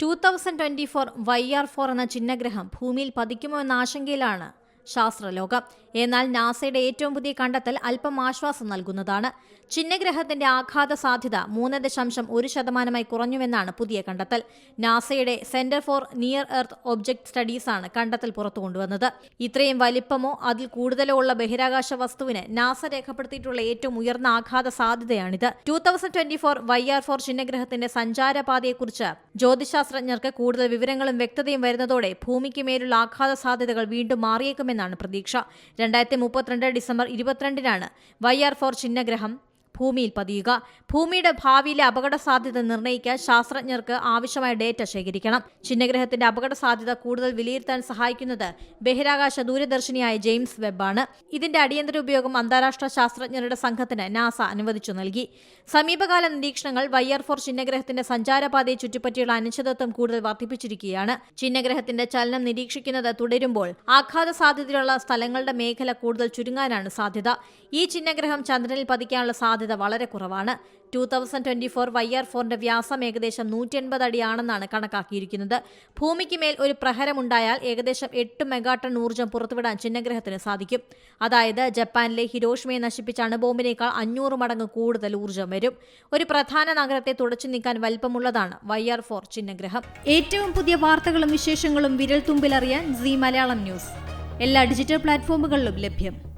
Two thousand twenty four Y R four എന്ന ചിഹ്നഗ്രഹം ഭൂമിയിൽ പതിക്കുമോ എന്ന ആശങ്കയിലാണ്. ശാസ്ത്രലോകം. എന്നാൽ നാസയുടെ ഏറ്റവും പുതിയ കണ്ടെത്തൽ അല്പം ആശ്വാസം നൽകുന്നതാണ്. ചിഹ്നഗ്രഹത്തിന്റെ ആഘാത സാധ്യത മൂന്ന് ദശാംശം ഒരു ശതമാനമായി കുറഞ്ഞുവെന്നാണ് പുതിയ കണ്ടെത്തൽ. നാസയുടെ centre for near earth object studies ആണ് കണ്ടെത്തൽ പുറത്തു കൊണ്ടുവന്നത്. ഇത്രയും വലിപ്പമോ അതിൽ കൂടുതലോ ഉള്ള ബഹിരാകാശ വസ്തുവിന് നാസ രേഖപ്പെടുത്തിയിട്ടുള്ള ഏറ്റവും ഉയർന്ന ആഘാത സാധ്യതയാണിത്. Two thousand twenty four Y R four ചിഹ്നഗ്രഹത്തിന്റെ സഞ്ചാരപാതയെക്കുറിച്ച് ജ്യോതിശാസ്ത്രജ്ഞർക്ക് കൂടുതൽ വിവരങ്ങളും വ്യക്തതയും വരുന്നതോടെ ഭൂമിക്ക് മേലുള്ള ആഘാത സാധ്യതകൾ വീണ്ടും മാറിയേക്കുമെന്നാണ് പ്രതീക്ഷ. രണ്ടായിരത്തി മുപ്പത്തിരണ്ട് ഡിസംബർ ഇരുപത്തിരണ്ടിനാണ് വൈ ആർ ഫോർ ചിഹ്നഗ്രഹം ഭൂമിയിൽ പതിയുക. ഭൂമിയുടെ ഭാവിയിലെ അപകട സാധ്യത നിർണയിക്കാൻ ശാസ്ത്രജ്ഞർക്ക് ആവശ്യമായ ഡേറ്റ ശേഖരിക്കണം. ചിഹ്നഗ്രഹത്തിന്റെ അപകട സാധ്യത കൂടുതൽ വിലയിരുത്താൻ സഹായിക്കുന്നത് ബഹിരാകാശ ദൂരദർശിനിയായ ജെയിംസ് വെബാണ് ഇതിന്റെ അടിയന്തര ഉപയോഗം അന്താരാഷ്ട്ര ശാസ്ത്രജ്ഞരുടെ സംഘത്തിന് നാസ അനുവദിച്ചു നൽകി. സമീപകാല നിരീക്ഷണങ്ങൾ വൈ ആർ ഫോർ ചിഹ്നഗ്രഹത്തിന്റെ സഞ്ചാരപാതയെ ചുറ്റിപ്പറ്റിയുള്ള അനിശ്ചിതത്വം കൂടുതൽ വർദ്ധിപ്പിച്ചിരിക്കുകയാണ്. ചിഹ്നഗ്രഹത്തിന്റെ ചലനം നിരീക്ഷിക്കുന്നത് തുടരുമ്പോൾ ആഘാത സാധ്യതയുള്ള സ്ഥലങ്ങളുടെ മേഖല കൂടുതൽ ചുരുങ്ങാനാണ് സാധ്യത. ഈ ചിഹ്നഗ്രഹം ചന്ദ്രനിൽ പതിക്കാനുള്ള സാധ്യത വളരെ കുറവാണ്. Two thousand twenty four Y R ഫോറിന്റെ വ്യാസം ഏകദേശം നൂറ്റി എൺപത് അടിയാണെന്നാണ് കണക്കാക്കിയിരിക്കുന്നത്. ഭൂമിക്ക് മേൽ ഒരു പ്രഹരമുണ്ടായാൽ ഏകദേശം എട്ട് മെഗാട്ടൺ ഊർജം പുറത്തുവിടാൻ ചിഹ്നഗ്രഹത്തിന് സാധിക്കും. അതായത് ജപ്പാനിലെ ഹിരോഷിമയെ നശിപ്പിച്ച അണുബോംബിനേക്കാൾ അഞ്ഞൂറ് മടങ്ങ് കൂടുതൽ ഊർജം വരും. ഒരു പ്രധാന നഗരത്തെ തുടച്ചു നീക്കാൻ വലിപ്പമുള്ളതാണ് വൈ ആർ ഫോർ ചിഹ്നഗ്രഹം ഏറ്റവും പുതിയ വാർത്തകളും വിശേഷങ്ങളും വിരൽ തുമ്പിലറിയാൻ സി മലയാളം ന്യൂസ്. എല്ലാ ഡിജിറ്റൽ പ്ലാറ്റ്ഫോമുകളിലും ലഭ്യം.